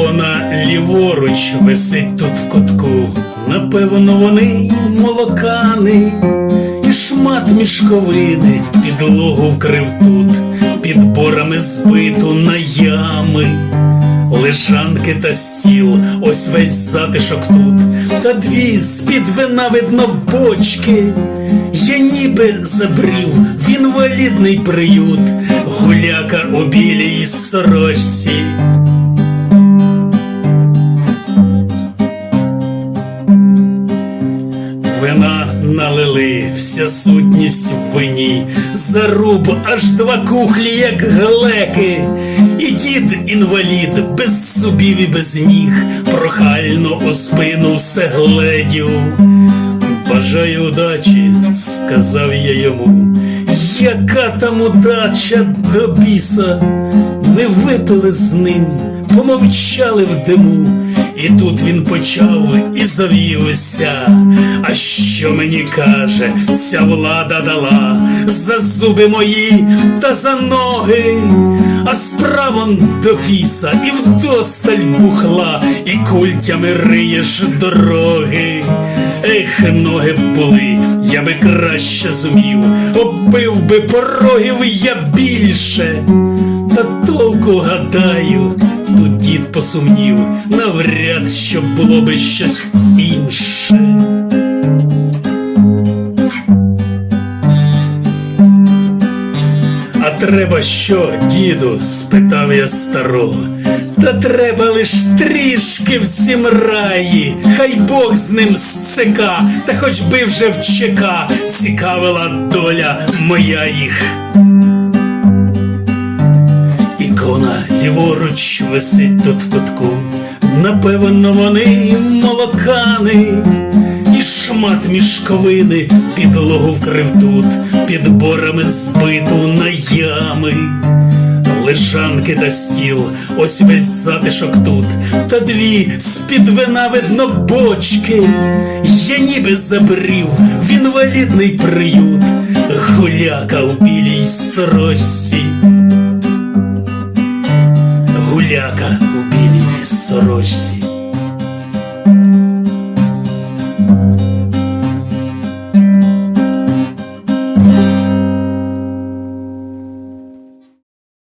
Ікона ліворуч висить тут в кутку. Напевно, вони молокани, і шмат мішковини підлогу вкрив тут, під борами збиту на ями. Лежанки та стіл, ось весь затишок тут, та дві з-під вина видно бочки. Я ніби забрів в інвалідний приют, гуляка у білій сорочці. Вина налили, вся сутність в вині, заруб аж два кухлі, як глеки, і дід інвалід без зубів і без ніг, прохально у спину все гледів. Бажаю удачі, сказав я йому. Яка там удача до біса? Ми випили з ним, помовчали в диму, і тут він почав і завівся. А що мені каже, ця влада дала за зуби мої та за ноги, а справон до біса і вдосталь бухла, і культями риєш дороги. Ех, ноги були, я би краще зумів, оббив би порогів я більше. Та толку гадаю, тут дід посумнів, навряд що було би щось інше. А треба що, діду? спитав я старого. Та треба лиш трішки в цім раї, хай Бог з ним сцика, та хоч би вже в ЧК цікавила доля моя їх. Ліворуч висить тут в кутку, напевно, вони молокани, і шмат мішковини підлогу вкрив тут, під борами збиту на ями. Лежанки та стіл, ось весь затишок тут, та дві з-під вина видно бочки. Я ніби забрів в інвалідний приют, гуляка у білій сорочці гуляка у білій сорочці.